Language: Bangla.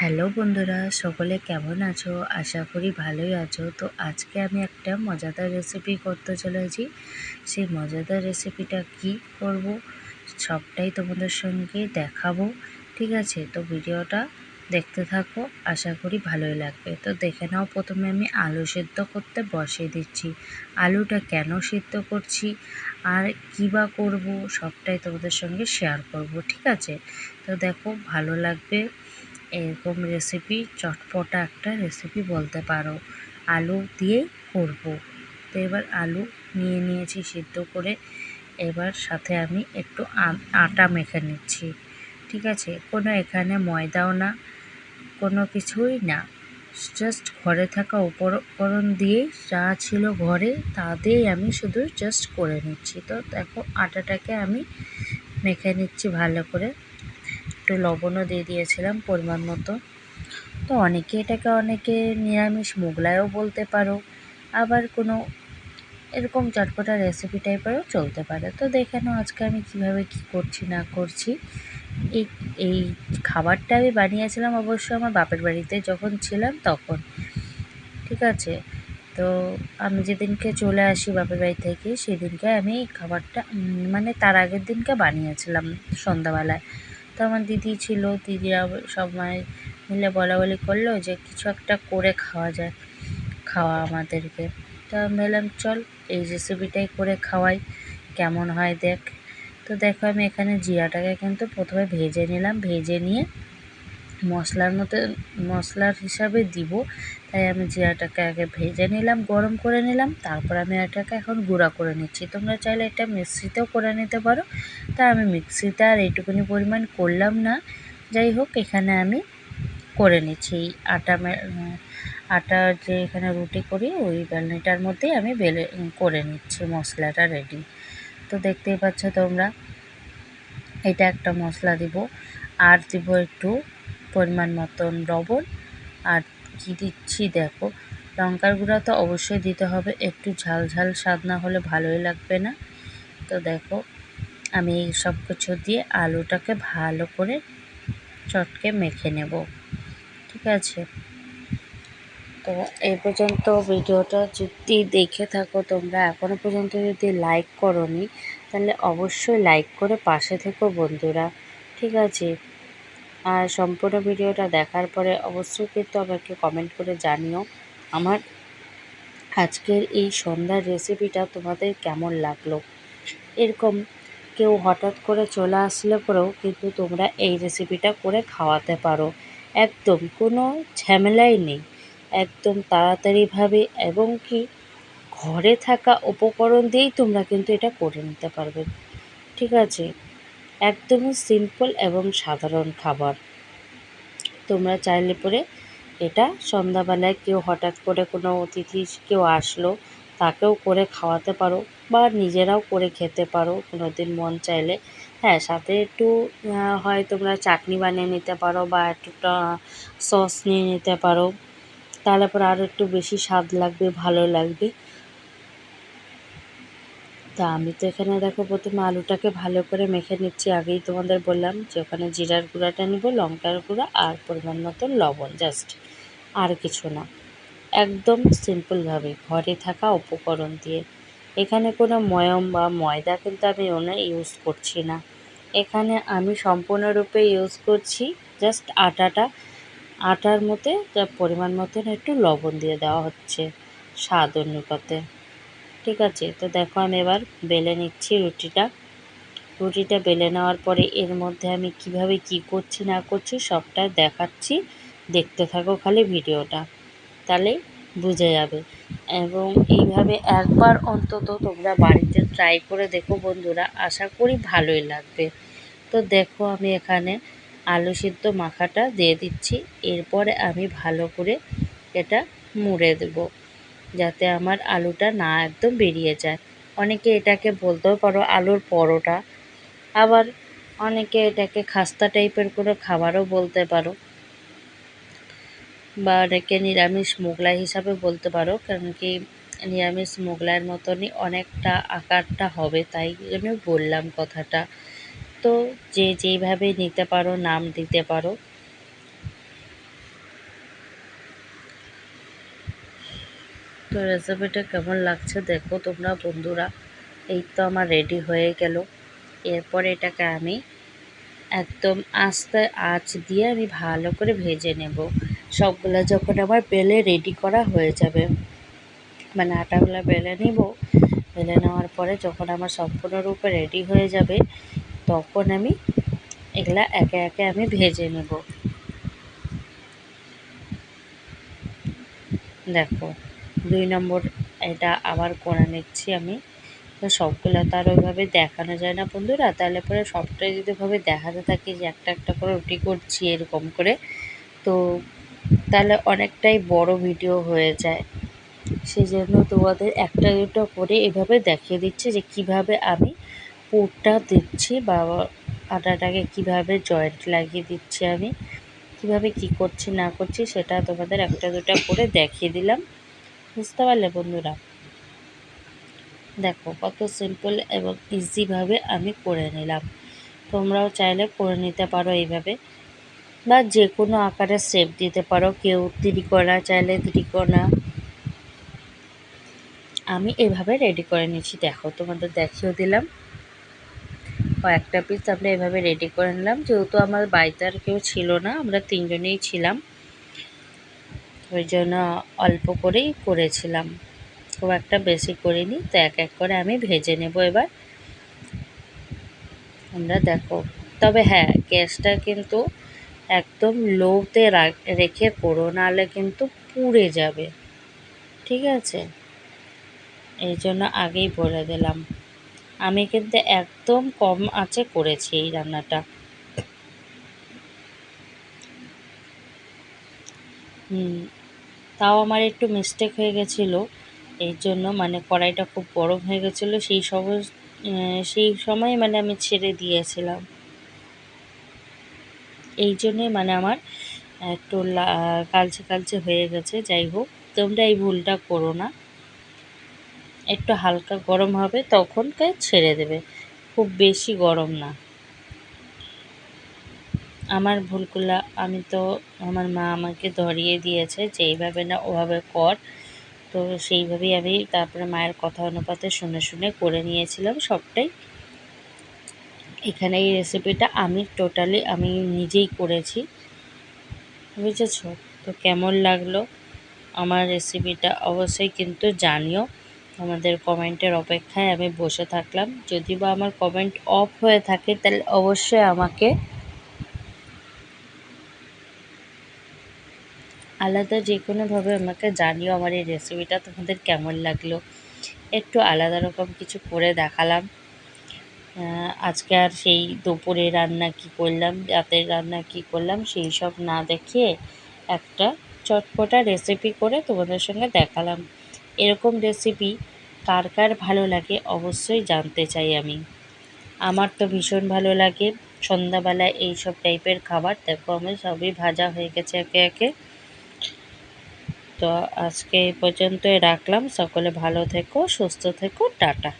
হ্যালো বন্ধুরা, সকলে কেমন আছো? আশা করি ভালোই আছো। তো আজকে আমি একটা মজাদার রেসিপি করতে চলেছি। সেই মজাদার রেসিপিটা কি করব সবটাই তোমাদের সঙ্গে দেখাবো, ঠিক আছে? তো ভিডিওটা দেখতে থাকো, আশা করি ভালোই লাগবে। তো দেখে নাও, প্রথমে আমি আলু সেদ্ধ করতে বসিয়ে দিচ্ছি। আলুটা কেন সিদ্ধ করছি আর কী বা করব সবটাই তোমাদের সঙ্গে শেয়ার করব, ঠিক আছে? তো দেখো, ভালো লাগবে। এরকম রেসিপি চটপটা একটা রেসিপি বলতে পারো। আলু দিয়েই করব। তো এবার আলু নিয়ে নিয়েছি সিদ্ধ করে। এবার সাথে আমি একটু আটা মেখে নিচ্ছি। ঠিক আছে? কোনো এখানে ময়দাও না, কোনো কিছুই না। জাস্ট ঘরে থাকা উপকরণ দিয়েই যা ছিল ঘরে, তা দিয়েই আমি শুধু জাস্ট করে নিচ্ছি। তো দেখো, আটাটাকে আমি মেখে নিচ্ছি ভালো করে। একটু লবণও দিয়ে দিয়েছিলাম পরিমাণ মতো। তো অনেকে এটাকে অনেকে নিরামিষ মোগলাইও বলতে পারো, আবার কোনো এরকম চটপটা রেসিপি টাইপেরও চলতে পারে। তো দেখে নাও আজকে আমি কীভাবে কি করছি না করছি। এই এই খাবারটা আমি বানিয়েছিলাম অবশ্য আমার বাপের বাড়িতে যখন ছিলাম তখন, ঠিক আছে? তো আমি যেদিনকে চলে আসি বাপের বাড়ি থেকে সেদিনকে আমি এই খাবারটা মানে তার আগের দিনকে বানিয়েছিলাম সন্ধ্যাবেলায়। তো আমার দিদি ছিল, দিদিরা সবাই মিলে বলা বলি করল যে কিছু একটা করে খাওয়া যায় খাওয়া আমাদেরকে। তো আমি বললাম চল এই রেসিপিটাই করে খাওয়াই, কেমন হয় দেখ। তো দেখো আমি এখানে জিরাটাকে কিন্তু প্রথমে ভেজে নিলাম, ভেজে নিয়ে মশলার মতো মশলার হিসাবে দিব। তাই আমি জিরাটাকে আগে ভেজে নিলাম, গরম করে নিলাম। তারপর আমি এটাকে এখন গুঁড়া করে নিচ্ছি। তোমরা চাইলে এটা মিক্সিতেও করে নিতে পারো। তা আমি মিক্সিতে আর এইটুকুনি পরিমাণ করলাম না। যাই হোক, এখানে আমি করে নিচ্ছি। এই আটা আটা যে এখানে রুটি করি, ওই বেলনিটার মধ্যেই আমি বেলে, করে নিচ্ছি। মশলাটা রেডি তো দেখতেই পাচ্ছ তোমরা, এটা একটা মশলা দিব। আর দিব একটু পরিমাণ মতন লবণ আর কী দিচ্ছি দেখো। লঙ্কার গুঁড়া তো অবশ্যই দিতে হবে। একটু ঝাল ঝাল স্বাদ না হলে ভালোই লাগবে না। তো দেখো, আমি এই সব কিছু দিয়ে আলুটাকে ভালো করে চটকে মেখে নেব। ঠিক আছে? তো এই পর্যন্ত ভিডিওটা যদি দেখে থাকো তোমরা এখনও পর্যন্ত যদি লাইক করনি, তাহলে অবশ্যই লাইক করে পাশে থেকো বন্ধুরা। ঠিক আছে? আর সম্পূর্ণ ভিডিওটা দেখার পরে অবশ্যই কিন্তু আমাকে কমেন্ট করে জানিও আমার আজকের এই সন্ধ্যার রেসিপিটা তোমাদের কেমন লাগল। এরকম কেউ হঠাৎ করে চলে আসলে পরেও কিন্তু তোমরা এই রেসিপিটা করে খাওয়াতে পারো। একদম কোনো ঝামেলাই নেই। একদম তাড়াতাড়িভাবে এবং কি ঘরে থাকা উপকরণ দিয়েই তোমরা কিন্তু এটা করে নিতে পারবে। ঠিক আছে? একদমই সিম্পল এবং সাধারণ খাবার। তোমরা চাইলে পরে এটা সন্ধ্যাবেলায় কেউ হঠাৎ করে কোনো অতিথি কেউ আসলো, তাকেও করে খাওয়াতে পারো বা নিজেরাও করে খেতে পারো কোনো দিন মন চাইলে। হ্যাঁ সাথে একটু হয় তোমরা চাটনি বানিয়ে নিতে পারো বা একটুটা সস নিয়ে নিতে পারো। তাহলে পরে আরও একটু বেশি স্বাদ লাগবে, ভালো লাগবে। তা আমি তো এখানে দেখো প্রথমে আলুটাকে ভালো করে মেখে নিচ্ছি, আগেই তোমাদের বললাম যে ওখানে জিরার গুঁড়াটা নিব, লঙ্কার গুঁড়া আর পরিমাণ মতো লবণ জাস্ট, আর কিছু না। একদম সিম্পলভাবে ঘরে থাকা উপকরণ দিয়ে। এখানে কোনো ময়ম বা ময়দা কিন্তু আমি ওনে ইউজ করছি না। এখানে আমি সম্পূর্ণরূপে ইউজ করছি জাস্ট আটাটা, আটার যা পরিমাণ মতন একটু লবণ দিয়ে দেওয়া হচ্ছে স্বাদ অনুপাতে। ঠিক আছে, তো দেখো আমি এবার বেলে নিচ্ছি রুটিটা। রুটিটা বেলে নেওয়ার পরে এর মধ্যে আমি কীভাবে কি করছি না করছি সবটা দেখাচ্ছি। দেখতে থাকো খালি ভিডিওটা, তাহলে বুঝে যাবে। এবং এইভাবে একবার অন্তত তোমরা বাড়িতে ট্রাই করে দেখো বন্ধুরা, আশা করি ভালোই লাগবে। তো দেখো আমি এখানে আলু সিদ্ধ মাখাটা দিয়ে দিচ্ছি, এরপরে আমি ভালো করে এটা মুড়ে দেব। যাতে আমার আলুটা না একদম বেরিয়ে যায়। অনেকে এটাকে বলতেও পারো আলুর পরোটা। আবার অনেকে এটাকে খাস্তা টাইপের কোনো খাবারও বলতে পারো। বা অনেকে নিরামিষ মোগলাই হিসাবে বলতে পারো, কারণ কি নিরামিষ মোগলাইয়ের মতনই অনেকটা আকারটা হবে, তাই জন্য বললাম কথাটা। তো যে যেইভাবে নিতে পারো, নাম দিতে পারো। তো রেসিপিটা কেমন লাগছে দেখো তোমরা বন্ধুরা। এই তো আমার রেডি হয়ে গেল। এরপর এটাকে আমি একদম আস্তে আঁচ দিয়ে আমি ভালো করে ভেজে নেব। সবগুলো যখন আমার বেলে রেডি করা হয়ে যাবে মানে আটাগুলো বেলে নিব, বেলে নেওয়ার পরে যখন আমার সম্পূর্ণরূপে রেডি হয়ে যাবে, তখন আমি এগুলা একে একে আমি ভেজে নেব। দেখো দুই নম্বর, এটা আবার করে নিচ্ছি আমি। তো সবগুলো তো আর ওইভাবে দেখানো যায় না বন্ধুরা। তাহলে পরে সবটাই যদি ভাবে দেখাতে থাকি যে একটা একটা করে রুটি করছি এরকম করে, তো তাহলে অনেকটাই বড় ভিডিও হয়ে যায়। সেই জন্য তোমাদের একটা দুটো করে এভাবে দেখিয়ে দিচ্ছে যে কীভাবে আমি পুরটা দিচ্ছি বা আটাটাকে কীভাবে জয়েন্ট লাগিয়ে দিচ্ছি আমি, কীভাবে কি করছি না করছি সেটা তোমাদের একটা দুটো করে দেখিয়ে দিলাম। বুঝতে পারলে বন্ধুরা? দেখো কত সিম্পল এবং ইজিভাবে আমি করে নিলাম। তোমরাও চাইলে করে নিতে পারো এইভাবে। বা যে কোনো আকারে শেপ দিতে পারো। কেউ ত্রিকোণা চাইলে ত্রিকোণা। আমি এভাবে রেডি করে নিয়েছি। দেখো তোমাদের দেখিয়েও দিলাম। কয়েকটা পিস আমরা এভাবে রেডি করে নিলাম। যেহেতু আমার বাড়িতে আর কেউ ছিল না, আমরা তিনজনেই ছিলাম। ওই জন্য অল্প করেই করেছিলাম। খুব একটা বেশি করিনি, তো এক এক করে আমি ভেজে নেব এবার। আমরা দেখো, তবে হ্যাঁ গ্যাসটা কিন্তু একদম লোতে রেখে করো, নাহলে কিন্তু পুড়ে যাবে। ঠিক আছে? এই জন্য আগেই বলে দিলাম। আমি কিন্তু একদম কম আঁচে করেছি এই রান্নাটা। হুম তাও আমার একটু মিস্টেক হয়ে গেছিল। এই জন্য মানে কড়াইটা খুব গরম হয়ে গেছিল। সেই সব সেই সময় মানে আমি ছেড়ে দিয়েছিলাম। এই জন্যে মানে আমার একটু কালচে কালচে হয়ে গেছে। যাই হোক, তোমরা এই ভুলটা করো না। একটু হালকা গরম হবে তখনকে ছেড়ে দেবে। খুব বেশি গরম না। আমার ভুলগুলা আমি তো আমার মা আমাকে ধরিয়ে দিয়েছে যে এইভাবে না, ওভাবে কর। তো সেইভাবেই আমি তারপরে মায়ের কথা অনুপাতে শুনে শুনে করে নিয়েছিলাম সবটাই। এখানে এই রেসিপিটা আমি টোটালি আমি নিজেই করেছি। বুঝেছ? তো কেমন লাগল আমার রেসিপিটা অবশ্যই কিন্তু জানিও। আমাদের কমেন্টের অপেক্ষায় আমি বসে থাকলাম। যদি বা আমার কমেন্ট অফ হয়ে থাকে, তাহলে অবশ্যই আমাকে আলাদা যে কোনোভাবে আমাকে জানিও আমার এই রেসিপিটা তোমাদের কেমন লাগল। একটু আলাদা রকম কিছু করে দেখালাম। আজকে আর সেই দুপুরে রান্না কি করলাম, রাতের রান্না কি করলাম, সেই সব না দেখে একটা চটপটা রেসিপি করে তোমাদের সঙ্গে দেখালাম। এরকম রেসিপি কার কার ভালো লাগে অবশ্যই জানতে চাই আমি। আমার তো ভীষণ ভালো লাগে। সন্ধ্যাবেলায় এই সব টাইপের খাবার। দেখো আমি সবই ভাজা হয়ে গেছে একে একে। তো আজকে এই পর্যন্তই রাখলাম। সকলে ভালো থেকো সুস্থ থেকো টাটা।